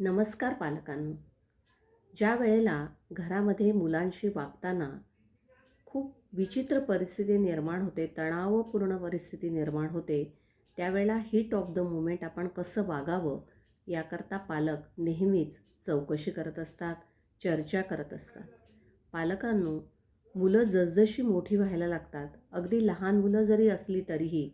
नमस्कार पालकांनो. ज्या वेळेला घरामध्ये मुलांशी वागताना खूप विचित्र परिस्थिती निर्माण होते तणावपूर्ण परिस्थिती निर्माण होते त्यावेळेला हिट ऑफ द मोमेंट आपण कसं वागावं याकरता पालक नेहमीच चौकशी करत असतात चर्चा करत असतात. पालकांनो मुलं जसजशी मोठी व्हायला लागतात अगदी लहान मुलं जरी असली तरीही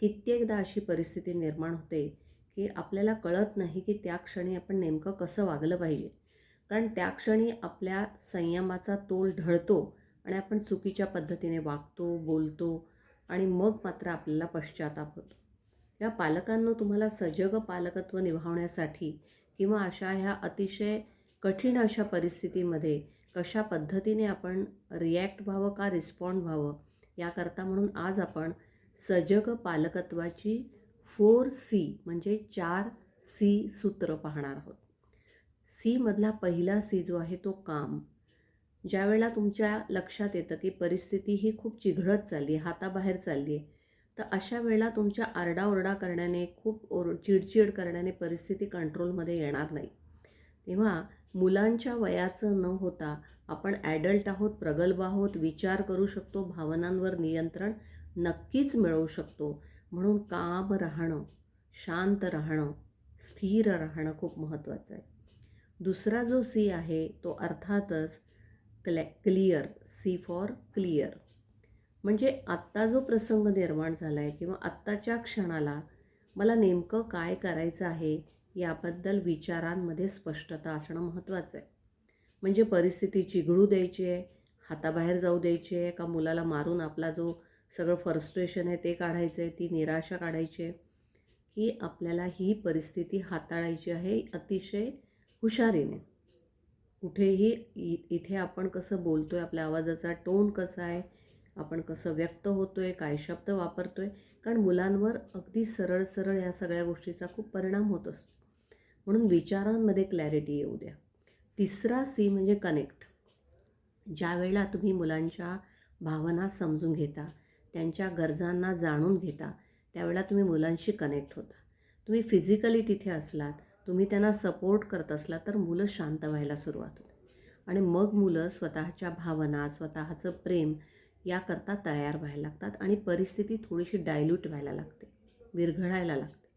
कित्येकदा अशी परिस्थिती निर्माण होते की आपल्याला कळत नाही की त्या क्षणी आपण नेमकं कसं वागलं पाहिजे. कारण त्या क्षणी आपल्या संयमाचा तोल ढळतो आणि आपण चुकीच्या पद्धतीने वागतो बोलतो आणि मग मात्र आपल्याला पश्चाताप होतो. या पालकांनो तुम्हाला सजग पालकत्व निभावण्यासाठी किंवा अशा ह्या अतिशय कठीण अशा परिस्थितीमध्ये कशा पद्धतीने आपण रिॲक्ट व्हावं का रिस्पॉन्ड व्हावं याकरता म्हणून आज आपण सजग पालकत्वाची फोर सी म्हणजे चार सी सूत्र पाहणार आहोत. सीमधला पहिला सी जो आहे तो काम. ज्यावेळेला तुमच्या लक्षात येतं की परिस्थिती ही खूप चिघळत चालली आहे हाताबाहेर चालली आहे तर अशा वेळेला तुमच्या आरडाओरडा करण्याने खूप ओर चिडचिड करण्याने परिस्थिती कंट्रोलमध्ये येणार नाही. तेव्हा मुलांच्या वयाचं न होता आपण ॲडल्ट आहोत प्रगल्भ आहोत विचार करू शकतो भावनांवर नियंत्रण नक्कीच मिळवू शकतो. म्हणून काम राहणं शांत राहणं स्थिर राहणं खूप महत्त्वाचं आहे. दुसरा जो सी आहे तो अर्थातच क्लॅ क्लिअर सी फॉर क्लिअर म्हणजे आत्ता जो प्रसंग निर्माण झाला आहे किंवा आत्ताच्या क्षणाला मला नेमकं काय करायचं आहे याबद्दल विचारांमध्ये स्पष्टता असणं महत्त्वाचं आहे. म्हणजे परिस्थिती चिघळू द्यायची आहे हाताबाहेर जाऊ द्यायची आहे का मुलाला मारून आपला जो सगळं फ्रस्ट्रेशन आहे ते काढायचं आहे ती निराशा काढायची आहे की आपल्याला ही परिस्थिती हाताळायची आहे अतिशय हुशारीने. कुठेही इ इथे आपण कसं बोलतो आहे आपल्या आवाजाचा टोन कसा आहे आपण कसं व्यक्त होतो आहे काय शब्द वापरतो आहे कारण मुलांवर अगदी सरळ सरळ या सगळ्या गोष्टीचा खूप परिणाम होत असतो. म्हणून विचारांमध्ये क्लॅरिटी येऊ द्या. तिसरा सी म्हणजे कनेक्ट ज्या वेळेला तुम्ही मुलांच्या भावना समजून घेता त्यांच्या गरजांना जाणून घेता त्यावेळेला तुम्ही मुलांशी कनेक्ट होता. तुम्ही फिजिकली तिथे असलात तुम्ही त्यांना सपोर्ट करत असला तर मुलं शांत व्हायला सुरुवात होते. आणि मग मुलं स्वतःच्या भावना स्वतःचं प्रेम याकरता तयार व्हायला लागतात आणि परिस्थिती थोडीशी डायल्यूट व्हायला लागते विरघळायला लागते.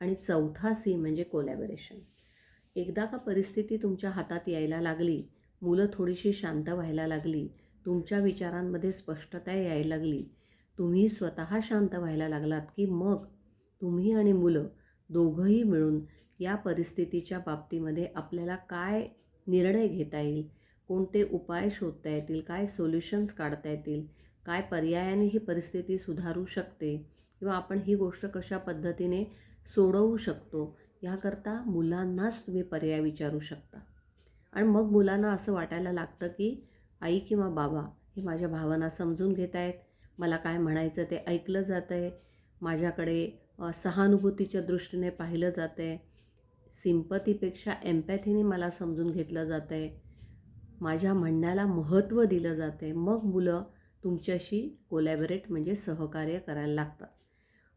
आणि चौथा सी म्हणजे कोलॅबरेशन एकदा का परिस्थिती तुमच्या हातात यायला लागली मुलं थोडीशी शांत व्हायला लागली तुमच्या विचारांमध्ये स्पष्टता यायला लागली तुम्ही स्वतः शांत व्हायला लागलात की मग तुम्ही आणि मुलं दोघंही मिळून या परिस्थितीच्या बाबतीमध्ये आपल्याला काय निर्णय घेता येईल? कोणते उपाय शोधता येतील? काय सोल्युशन्स काढता येतील? काय पर्यायाने ही परिस्थिती सुधारू शकते? किंवा आपण ही गोष्ट कशा पद्धतीने सोडवू शकतो? ह्याकरता मुलांनाच तुम्ही पर्याय विचारू शकता. आणि मग मुलांना असं वाटायला लागतं की आई किंवा बाबा हे माझ्या भावना समजून घेत आहेत मला काय म्हणायचं ते ऐकलं जातं आहे माझ्याकडे सहानुभूतीच्या दृष्टीने पाहिलं जातं आहे सिम्पतीपेक्षा एम्पॅथीने मला समजून घेतलं जातं आहे माझ्या म्हणण्याला महत्त्व दिलं जातं आहे मग मुलं तुमच्याशी कोलॅबरेट म्हणजे सहकार्य करायला लागतात.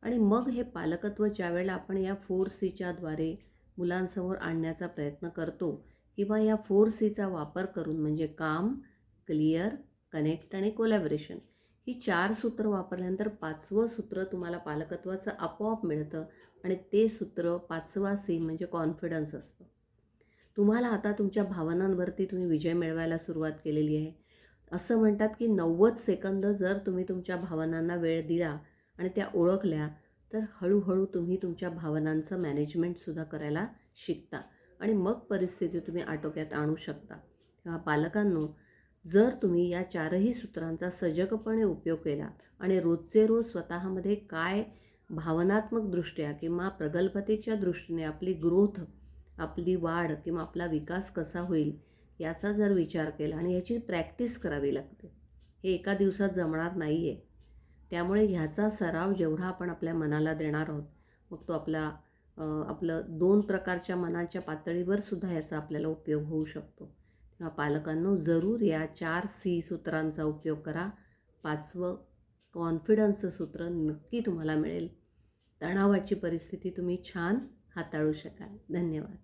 आणि मग हे पालकत्व ज्यावेळेला आपण या फोर सीच्याद्वारे मुलांसमोर आणण्याचा प्रयत्न करतो किंवा या फोर सीचा वापर करून म्हणजे काम क्लिअर कनेक्ट आणि कोलॅबरेशन ही चार सूत्र वापरल्यानंतर पाचवं सूत्र तुम्हाला पालकत्वाचं आपोआप मिळतं आणि ते सूत्र पाचवा सी म्हणजे कॉन्फिडन्स असतं. तुम्हाला आता तुमच्या भावनांवरती तुम्ही विजय मिळवायला सुरुवात केलेली आहे. असं म्हणतात की नव्वद सेकंद जर तुम्ही तुमच्या भावनांना वेळ दिला आणि त्या ओळखल्या तर हळूहळू तुम्ही तुमच्या भावनांचं मॅनेजमेंटसुद्धा करायला शिकता आणि मग परिस्थिती तुम्ही आटोक्यात आणू शकता. तेव्हा पालकांनो जर तुम्ही या चारही सूत्रांचा सजगपणे उपयोग केला आणि रोजचे रोज स्वतःमध्ये काय भावनात्मकदृष्ट्या किंवा प्रगल्भतेच्या दृष्टीने आपली ग्रोथ आपली वाढ किंवा आपला विकास कसा होईल याचा जर विचार केला आणि याची प्रॅक्टिस करावी लागते हे एका दिवसात जमणार नाही आहे त्यामुळे ह्याचा सराव जेवढा आपण आपल्या मनाला देणार आहोत मग तो आपला आपलं दोन प्रकारच्या मनाच्या पातळीवर सुद्धा याचा आपल्याला उपयोग होऊ शकतो. तेव्हा पालकांनो जरूर या चार सी सूत्रांचा उपयोग करा. पाचवं कॉन्फिडन्सचं सूत्र नक्की तुम्हाला मिळेल. तणावाची परिस्थिती तुम्ही छान हाताळू शकाल. धन्यवाद.